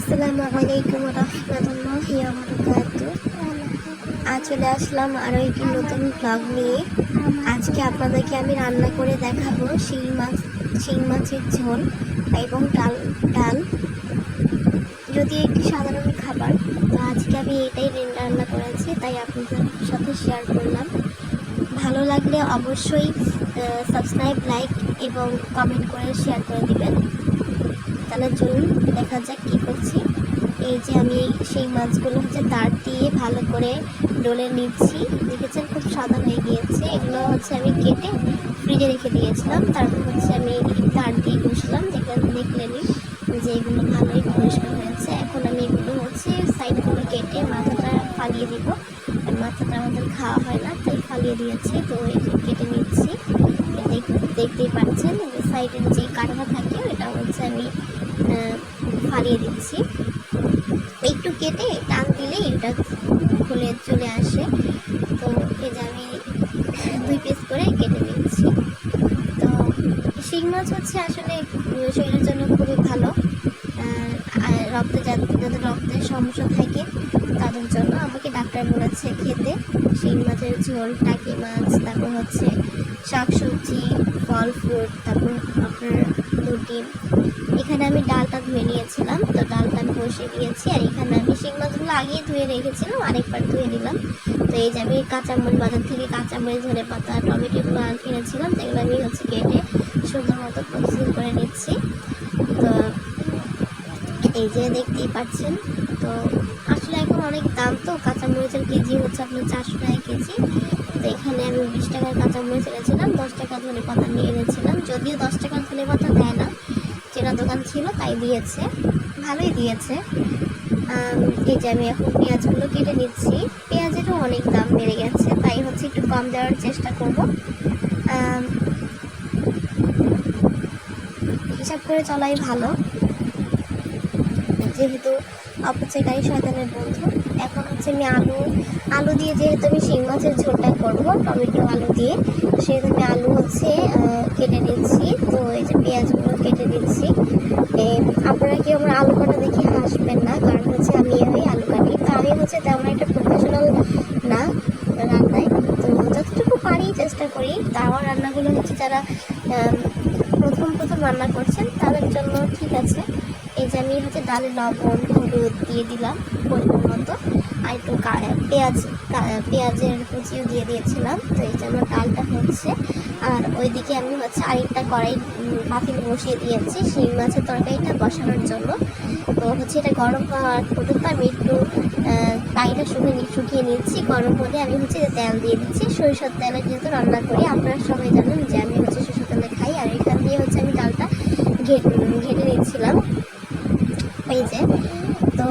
আসসালামু আলাইকুম রহমতুল্লাহি আজ চলে আসলাম আরও একটি নতুন ব্লগ নিয়ে। আজকে আপনাদেরকে আমি রান্না করে দেখাবো শিং মাছ, শিং মাছের ঝোল এবং ডাল ডাল। যদি একটি সাধারণ খাবার, তো আজকে আমি এটাই রান্না করেছি, তাই আপনাদের সাথে শেয়ার করলাম। ভালো লাগলে অবশ্যই সাবস্ক্রাইব লাইক এবং কমেন্ট করে শেয়ার করে দিবেন। তাহলে চলুন দেখা যাক কী করছি। এই যে আমি সেই মাছগুলো হচ্ছে তার দিয়ে ভালো করে ডলে নিচ্ছি। দেখেছেন খুব সাদা হয়ে গিয়েছে। এগুলো হচ্ছে আমি কেটে ফ্রিজে রেখে দিয়েছিলাম। তারপর হচ্ছে আমি তার দিয়ে বসলাম। দেখলেন দেখলেনই যে এগুলো ভালোই পরিষ্কার হয়েছে। এখন আমি এগুলো হচ্ছে সাইডগুলো কেটে মাথাটা ফালিয়ে দিব। মাথাটা আমাদের খাওয়া হয় না, তাই ফালিয়ে দিয়েছি। তো কেটে নিচ্ছি। দেখতেই পাচ্ছেন সাইডের যে কাঁটাটা থাকে এটা হচ্ছে আমি ফালিয়ে দিচ্ছি। একটু কেটে টান দিলেই এটা খুলে চলে আসে। তো এই যে আমি দুই পিস করে কেটে নিচ্ছি। তো শিং মাছ হচ্ছে আসলে শরীরের জন্য খুবই ভালো। রক্ত যাদের রক্তের সমস্যা থাকে, তাদের জন্য আমাকে ডাক্তার বলেছে খেতে। শিং মাছের ঝোল টাকি মাছ, তারপর হচ্ছে শাকসবজি ফল ফ্রুট তারপর আপনার রুটি। এখানে আমি ডালটা ধুয়ে নিয়েছিলাম, তো ডালটা আমি বসিয়ে দিয়েছি, আর এখানে আমি শিং মাছগুলো আগেই ধুয়ে রেখেছিলাম, আরেকবার ধুয়ে নিলাম। তো এই যে আমি কাঁচামরিচ, বাজার থেকে কাঁচামরিচ ধরে পাতা, টমেটোগুলো কিনেছিলাম সেগুলো আমি হচ্ছে কেটে সুন্দর মতো প্রসেসিং করে নিচ্ছি। তো এই যে দেখতেই পাচ্ছেন, তো আসলে এখন অনেক দাম, তো কাঁচামরিচের কেজি হচ্ছে আপনার চারশো টাকা কেজি। তো এখানে আমি বিশ টাকার কাঁচামরিচ এনেছিলাম দশ টাকা ধনে পাতা নিয়ে এনেছিলাম। যদিও দশ টাকার ধনে পাতা দেয় না, চেনা দোকান ছিল, তাই দিয়েছে, ভালোই দিয়েছে। এই যে আমি এখন পেঁয়াজগুলো কেটে নিচ্ছি। পেঁয়াজেরও অনেক দাম বেড়ে গেছে, তাই হচ্ছে একটু কম দেওয়ার চেষ্টা করব। হিসাব করে চলাই ভালো। যেহেতু অপচয়কারী শয়তানের বন্ধু। এখন হচ্ছে আমি আলু আলু দিয়ে যেহেতু আমি শিং মাছের ঝোলটা করব টমেটো আলু দিয়ে সেহেতু আমি আলু হচ্ছে কেটে নিচ্ছি। তো এই যে পেঁয়াজগুলো কেটে দিচ্ছি এ, আপনারা কি আমার আলু কাটা দেখে হাসবেন না কারণ হচ্ছে আমি ওই আলু কাটি। তো আমি হচ্ছে তেমন একটা প্রফেশনাল না রান্নায়। তো যতটুকু পারি চেষ্টা করি। তাও রান্নাগুলো হচ্ছে যারা প্রথম প্রথম রান্না করছেন তাদের জন্য ঠিক আছে। এই যে আমি হচ্ছে ডালে, লবণ, হলুদ দিয়ে দিলাম পরিমাণ মতো, আর একটু পেঁয়াজ পেঁয়াজের কুচিও দিয়ে দিয়েছিলাম। তো এই যে আমার ডালটা হচ্ছে, আর ওইদিকে আমি হচ্ছে আরেকটা কড়াই পাতিল বসিয়ে দিয়েছি শিং মাছের তরকারিটা বসানোর জন্য। তো হচ্ছে এটা গরম হওয়ার পর্যন্ত আমি একটু পানিটা শুকিয়ে শুকিয়ে নিচ্ছি গরম হলে আমি হচ্ছে তেল দিয়ে দিচ্ছি, সরিষার তেলে যেহেতু রান্না করি, আপনারা সবাই জানেন যে আমি হচ্ছে সরিষার তেলে খাই, আর এখান দিয়ে হচ্ছে আমি ডালটা ঘেটে নিচ্ছিলাম যে তো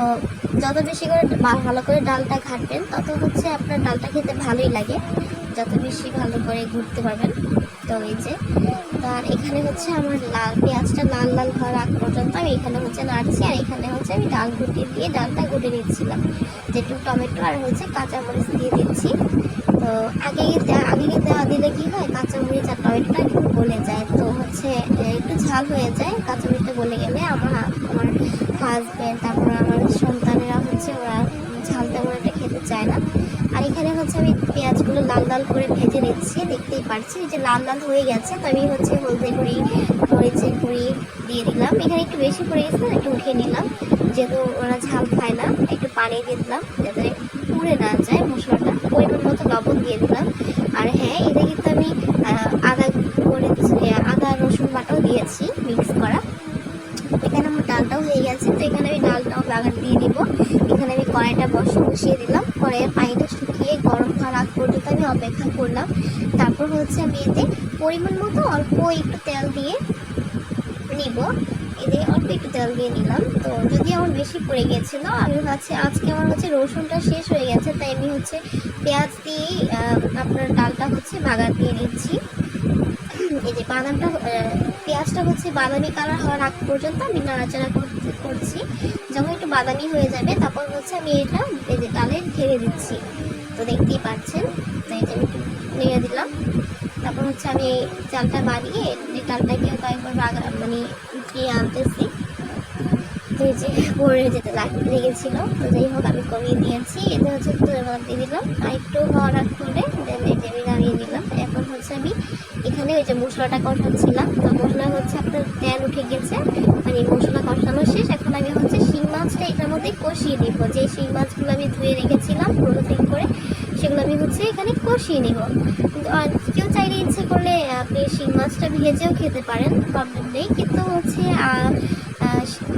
যত বেশি করে ভালো করে ডালটা ঘাটবেন, তত হচ্ছে আপনার ডালটা খেতে ভালোই লাগে। যত বেশি ভালো করে ঘুরতে পারবেন, তো এই যে। আর এখানে হচ্ছে আমার লাল পেঁয়াজটা লাল লাল হওয়ার আগ পর্যন্ত আমি এখানে হচ্ছে নাড়ছি, আর এখানে হচ্ছে আমি ডাল ঘুটে দিয়ে ডালটা ঘুটে নিচ্ছিলাম। যেটু টমেটো আর হচ্ছে কাঁচামরিচ দিয়ে দিচ্ছি। তো আগে আগে দেওয়া দিলে কি হয়? কাঁচামরিচ আর টমেটোটা একটু গলে যায়। তো হচ্ছে একটু ঝাল হয়ে যায়। কাঁচামরিচটা গলে গেলে আমার আমার হাজব্যান্ড তারপর আমার সন্তানেরা হচ্ছে ওরা ঝাল তেমন একটা খেতে চায় না। আর এখানে হচ্ছে আমি পেঁয়াজগুলো লাল লাল করে ভেজে নিচ্ছি। দেখতেই এই যে লাল লাল হয়ে গেছে, তো আমি হচ্ছে হলদে গুঁড়ি, মরিচের গুঁড়ি দিয়ে দিলাম। এখানে একটু বেশি পড়ে গেছে একটু উঠিয়ে নিলাম। যেহেতু ওরা ঝাল খায় না, একটু পানি দিয়ে দিলাম, যাতে পুড়ে না যায় মশলাটা পরিমাণ মতো লবণ দিয়ে দিলাম। আর হ্যাঁ এতে কিন্তু আমি আদা আহ, আদা রসুন বাটাও দিয়েছি মিক্স করা। এখানে আমার ডালটাও হয়ে গেছে তো এখানে আমি ডালটাও বাগান দিয়ে দিব। এখানে আমি কড়াইটা বসে বসিয়ে দিলাম। কড়াইয়ের পানিটা শুকিয়ে গরম হওয়ার আগ পর্যন্ত আমি অপেক্ষা করলাম। তারপর হচ্ছে আমি এতে পরিমাণ মতো অল্প একটু তেল দিয়ে নিব। এতে অল্প একটু তেল দিয়ে নিলাম। তো যদি আমার বেশি পড়ে গিয়েছিল আমি ভাবছি আজকে আমার হচ্ছে রসুনটা শেষ হয়ে গেছে, তাই আমি হচ্ছে পেঁয়াজ দিয়েই আপনার ডালটা হচ্ছে বাগান দিয়ে নিচ্ছি। এই যে বাদামটা পেঁয়াজটা হচ্ছে বাদামি কালার হওয়ার আগ পর্যন্ত আমি নাড়াচাড়া করছি। যখন একটু বাদামি হয়ে যাবে, তারপর হচ্ছে আমি এটা, এই যে ডালে ঢেলে দিচ্ছি। তো দেখতেই পাচ্ছেন, তো এই যে আমি একটু নেড়ে দিলাম। তারপর হচ্ছে আমি চালটা এই ডালটাকে কয়েকবার বাগা মানে উঠিয়ে আনতেছি। যে পড়ে যেতে লাগ লেগেছিল, তো যাই হোক, আমি কমিয়ে দিয়েছি এটা হচ্ছে ধন্যবাদ দিয়ে দিলাম। আর একটু হওয়ার আগ করে দেন এই যে আমি নামিয়ে দিলাম এখন হচ্ছে আমি এখানে ওই যে মশলাটা কষাচ্ছিলাম। তো মশলা হচ্ছে আপনার তেল উঠে গেছে। মানে মশলা কষানো শেষ। এখন আমি হচ্ছে শিং মাছটা এটার মধ্যে কষিয়ে দিব যে শিং মাছগুলো আমি ধুয়ে রেখেছিলাম প্রোটিন করে, সেগুলো আমি হচ্ছে এখানে কষিয়ে নিব। কিন্তু চাইলে ইচ্ছে করলে আপনি শিং মাছটা ভেজেও খেতে পারেন প্রবলেম নেই। কিন্তু হচ্ছে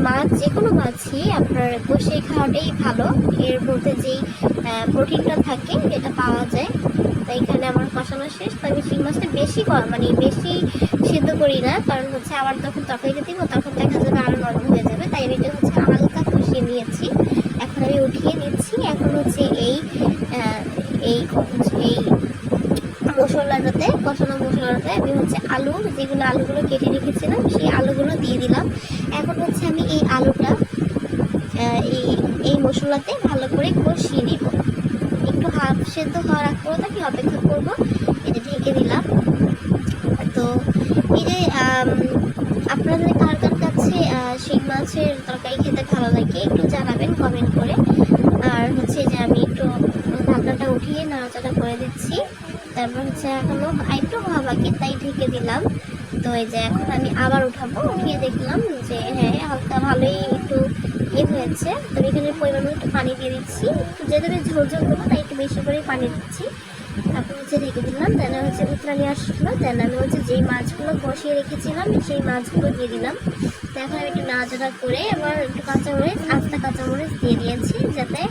মাছ যে কোনো মাছই আপনার কষিয়ে খাওয়াটাই ভালো। এর মধ্যে যেই প্রোটিনটা থাকে এটা পাওয়া যায়। তো এখানে আমার কষানো শেষ। তো আমি শিং মাছটা বেশি মানে বেশি সিদ্ধ করি না। কারণ হচ্ছে আবার তখন তরকারিতে দিব, তখন দেখা যাবে আরও নরম হয়ে যাবে। তাই আমি এটা হচ্ছে হালকা কষিয়ে নিয়েছি। এখন আমি উঠিয়ে নিচ্ছি। এখন হচ্ছে এই এই এই মশলাটাতে কষানো মশলাটাতে আমি হচ্ছে আলু, যেগুলো আলুগুলো কেটে রেখেছিলাম, সেই আলুগুলো দিয়ে দিলাম। এখন হচ্ছে আমি এই আলুটা এই এই মশলাতে ভালো করে কষিয়ে নিব। একটু হাফ সেদ্ধ হওয়ার আগ পর্যন্ত আমি অপেক্ষা করব, এটা ঢেকে দিলাম। তো এই যে আপনাদের কার কার কাছে শিং মাছের তরকারি খেতে ভালো লাগে, একটু জানাবেন কমেন্ট করে। আর হচ্ছে যে আমি একটু ঢাকনাটা উঠিয়ে নাড়াচাড়া করে দিচ্ছি। তারপর হচ্ছে এখনও একটু হওয়া বাকি, তাই ঢেকে দিলাম। তো এই যে এখন আমি আবার উঠাবো, উঠিয়ে দেখলাম যে হ্যাঁ হালকা ভালোই একটু ইয়ে হয়েছে। তো এখানে পরিমাণ একটু পানি দিয়ে দিচ্ছি। একটু যেহেতু আমি ঝোল ঝোল করব, তাই একটু বেশি করে পানি দিচ্ছি। তারপর হচ্ছে ঢেকে দিলাম দেন হচ্ছে উতরানি আসলো। দেন আমি হচ্ছে যেই মাছগুলো বসিয়ে রেখেছিলাম, সেই মাছগুলো দিয়ে দিলাম। তো এখন আমি একটু নাড়াচাড়া করে আবার একটু কাঁচামরিচ, আস্তা কাঁচামরিচ দিয়ে দিয়েছি, যাতে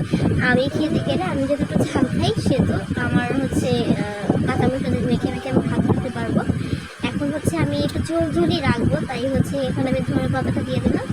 আমি খেতে গেলে আমি যদি একটু ঝাল খাই সে তো আমার হচ্ছে কাঁচামরিচটা মেখে মেখে আমি ভাত খেতে পারব এখন হচ্ছে আমি একটু ঝোল রাখব তাই হচ্ছে এখানে আমি ধনে পাতাটা দিয়ে দিলাম।